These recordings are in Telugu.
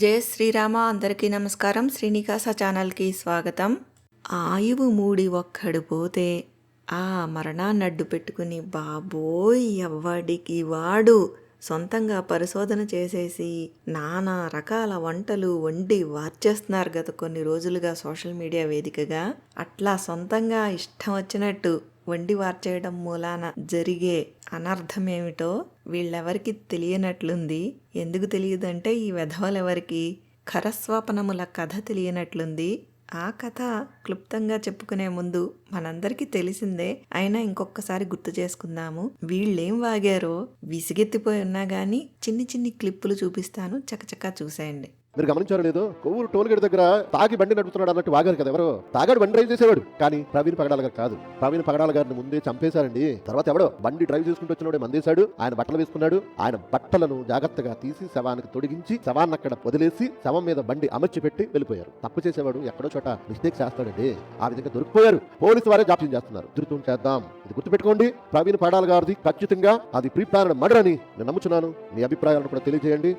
జయ శ్రీరామ అందరికీ నమస్కారం. శ్రీనివాస ఛానల్కి స్వాగతం. ఆయువు మూడి ఒక్కడు పోతే ఆ మరణాన్ని అడ్డు పెట్టుకుని బాబోయ్ ఎవ్వడికి వాడు. సొంతంగా పరిశోధన చేసేసి నానా రకాల వంటలు వండి వార్చేస్తున్నారు గత కొన్ని రోజులుగా సోషల్ మీడియా వేదికగా. అట్లా సొంతంగా ఇష్టం వచ్చినట్టు వండి వార్చేయడం మూలాన జరిగే అనర్థమేమిటో వీళ్ళెవరికి తెలియనట్లుంది? ఎందుకు తెలియదంటే ఈ వెధవలెవరికి ఖరస్వపనముల కథ తెలియనట్లుంది. ఆ కథ క్లుప్తంగా చెప్పుకునే ముందు మనందరికీ తెలిసిందే. అయినా ఇంకొకసారి గుర్తు చేసుకుందాము. వీళ్ళేం వాగారో విసిగెత్తిపోయి ఉన్నా గానీ చిన్ని చిన్ని క్లిప్పులు చూపిస్తాను. చకచకా చూసేయండి. మీరు గమనించారో లేదో? కొవ్వూరు టోల్ గేట్ దగ్గర తాగి బండి నడుపుతున్నాడు అన్నట్టు వాగారు కదా ఎవరో? తాగాడు బండి డ్రైవ్ చేసేవాడు. కానీ ప్రవీణ్ పగడాల గారు కాదు. ప్రవీణ్ పగడాల గారిని ముందే చంపేశారండి. తర్వాత ఎవడో బండి డ్రైవ్ చేసుకుంటూ వచ్చినోడే మందేశాడు. ఆయన బట్టలు వేసుకున్నాడు. ఆయన బట్టలను జాగ్రత్తగా తీసి శవానికి తొడిగించి శవాన్ని అక్కడ వదిలేసి శవం మీద బండి అమర్చి పెట్టి వెళ్ళిపోయారు. తప్పు చేసేవాడు ఎక్కడో చోట మిస్టేక్ చేస్తాడండి. ఆ విధంగా దొరికిపోయారు. పోలీసు వారే జాప్యం చేస్తున్నారు. ధృతం చేద్దాం. ఇది గుర్తుపెట్టుకోండి. ప్రవీణ్ పగడాల గారిది ఖచ్చితంగా అది ప్రీ ప్లాన్ మర్డర్ అని నేను నమ్ముచున్నాను. మీ అభిప్రాయాలను కూడా తెలియజేయండి.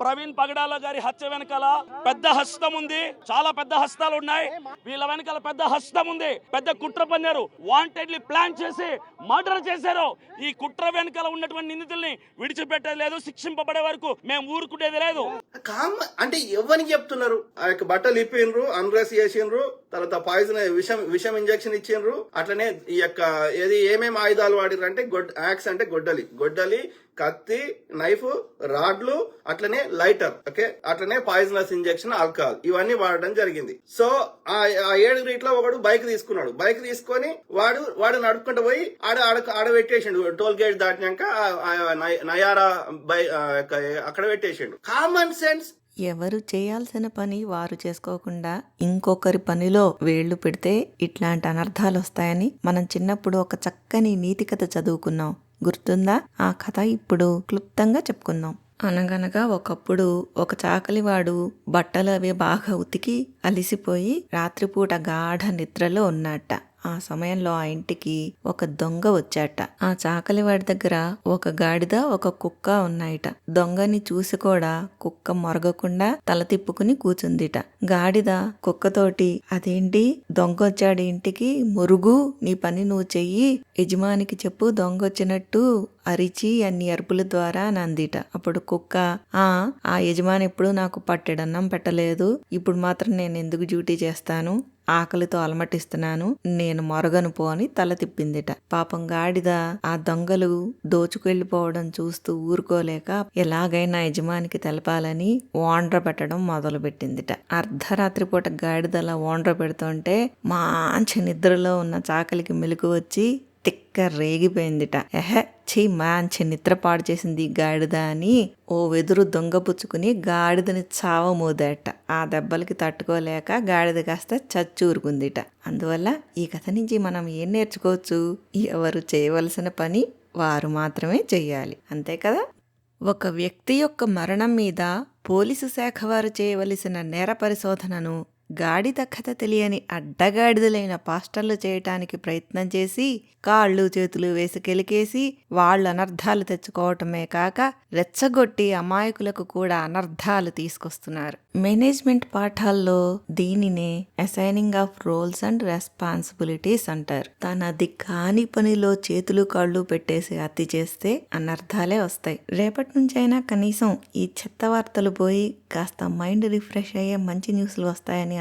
ప్రవీణ్ పగడాల గారి హత్య వెనకాల పెద్ద హస్తం ఉంది. చాలా పెద్ద హస్తాలు ఉన్నాయి. వీళ్ళ వెనకాల పెద్ద హస్తం ఉంది. పెద్ద కుట్ర పన్నారు. వాంటెడ్లీ ప్లాన్ చేసి మర్డర్ చేశారు. ఈ కుట్ర వెనకాల ఉన్నటువంటి నిందితుల్ని విడిచిపెట్టేది లేదు. శిక్షింపబడే వరకు మేము ఊరుకునేది లేదు. కామ్ అంటే ఎవరికి చెప్తున్నారు? ఆ యొక్క బట్టలు ఇప్పిండ్రు అన్రెస్ చేసిండ్రు తర్వాత పాయిజన్ విషం విషం ఇంజెక్షన్ ఇచ్చిండ్రు. అట్లనే ఈ యొక్క ఏది ఏమేమి ఆయుధాలు వాడిర్రు అంటే గొడ్ యాక్స్ అంటే గొడ్డలి. గొడ్డలి కత్తి నైఫ్ రాడ్లు అట్లనే లైటర్ ఓకే అట్లనే పాయిజనస్ ఇంజెక్షన్ ఆల్కహాల్ ఇవన్నీ వాడడం జరిగింది. సో ఆ ఆ ఇట్లా ఒకడు బైక్ తీసుకున్నాడు. బైక్ తీసుకొని వాడు వాడు నడుపుకుంటూ పోయి ఆడ ఆడ ఆడ పెట్టేసిండు. టోల్ గేట్ దాటినాక నయ- నయారా బై అక్కడ పెట్టేసిండు. కామన్ సెన్స్ ఎవరు చేయాల్సిన పని వారు చేసుకోకుండా ఇంకొకరి పనిలో వేళ్ళు పెడితే ఇట్లాంటి అనర్థాలు వస్తాయని మనం చిన్నప్పుడు ఒక చక్కని నీతి కథ చదువుకున్నాం. గుర్తుందా? ఆ కథ ఇప్పుడు క్లుప్తంగా చెప్పుకుందాం. అనగనగా ఒకప్పుడు ఒక చాకలివాడు బట్టలు అవి బాగా ఉతికి అలిసిపోయి రాత్రిపూట గాఢ నిద్రలో ఉన్నట్ట ఆ సమయంలో ఆ ఇంటికి ఒక దొంగ వచ్చాట. ఆ చాకలివాడి దగ్గర ఒక గాడిద ఒక కుక్క ఉన్నాయిట. దొంగని చూసి కూడా కుక్క మొరగకుండా తల తిప్పుకుని కూచుందిట. గాడిద కుక్కతోటి అదేంటి? దొంగ వచ్చాడు ఇంటికి. మురుగు నీ పని నువ్వు చెయ్యి. యజమానికి చెప్పు దొంగ వచ్చినట్టు అరిచి అన్ని అరుపుల ద్వారా నందిట. అప్పుడు కుక్క ఆ ఆ యజమాని ఎప్పుడు నాకు పట్టెడన్నం పెట్టలేదు. ఇప్పుడు మాత్రం నేను ఎందుకు డ్యూటీ చేస్తాను? ఆకలితో అలమటిస్తున్నాను. నేను మొరగను పో అని తల తిప్పిందిట. పాపం గాడిద ఆ దొంగలు దోచుకెళ్ళిపోవడం చూస్తూ ఊరుకోలేక ఎలాగైనా యజమానికి తెలపాలని ఓండ్ర పెట్టడం మొదలు పెట్టిందిట అర్ధరాత్రి పూట గాడిదలా ఓండ్ర పెడుతుంటే మంచి నిద్రలో ఉన్న చాకలికి మెలకు వచ్చి తిక్క రేగిపోయిందిట. ఎహె ఛీ మంచి నిద్ర పాడు చేసింది గాడిద అని ఓ వెదురు దొంగ పుచ్చుకుని గాడిదని చావమోదట ఆ దెబ్బలకి తట్టుకోలేక గాడిద కాస్త చచ్చూరుకుందిట. అందువల్ల ఈ కథ నుంచి మనం ఏం నేర్చుకోవచ్చు? ఎవరు చేయవలసిన పని వారు మాత్రమే చెయ్యాలి. అంతే కదా? ఒక వ్యక్తి యొక్క మరణం మీద పోలీసు శాఖ వారు చేయవలసిన నేర పరిశోధనను గాడి దక్కత తెలియని అడ్డగాడిదలైన పాస్టర్లు చేయటానికి ప్రయత్నం చేసి కాళ్ళు చేతులు వేసి కెలికేసి వాళ్ళు అనర్థాలు తెచ్చుకోవటమే కాక రెచ్చగొట్టి అమాయకులకు కూడా అనర్థాలు తీసుకొస్తున్నారు. మేనేజ్మెంట్ పాఠాల్లో దీనినే assigning of roles and responsibilities అంటారు. తనది కాని పనిలో చేతులు కాళ్ళు పెట్టేసి అతి చేస్తే అనర్థాలే వస్తాయి. రేపటి నుంచైనా కనీసం ఈ చెత్త వార్తలు పోయి కాస్త మైండ్ రిఫ్రెష్ అయ్యే మంచి న్యూస్లు వస్తాయని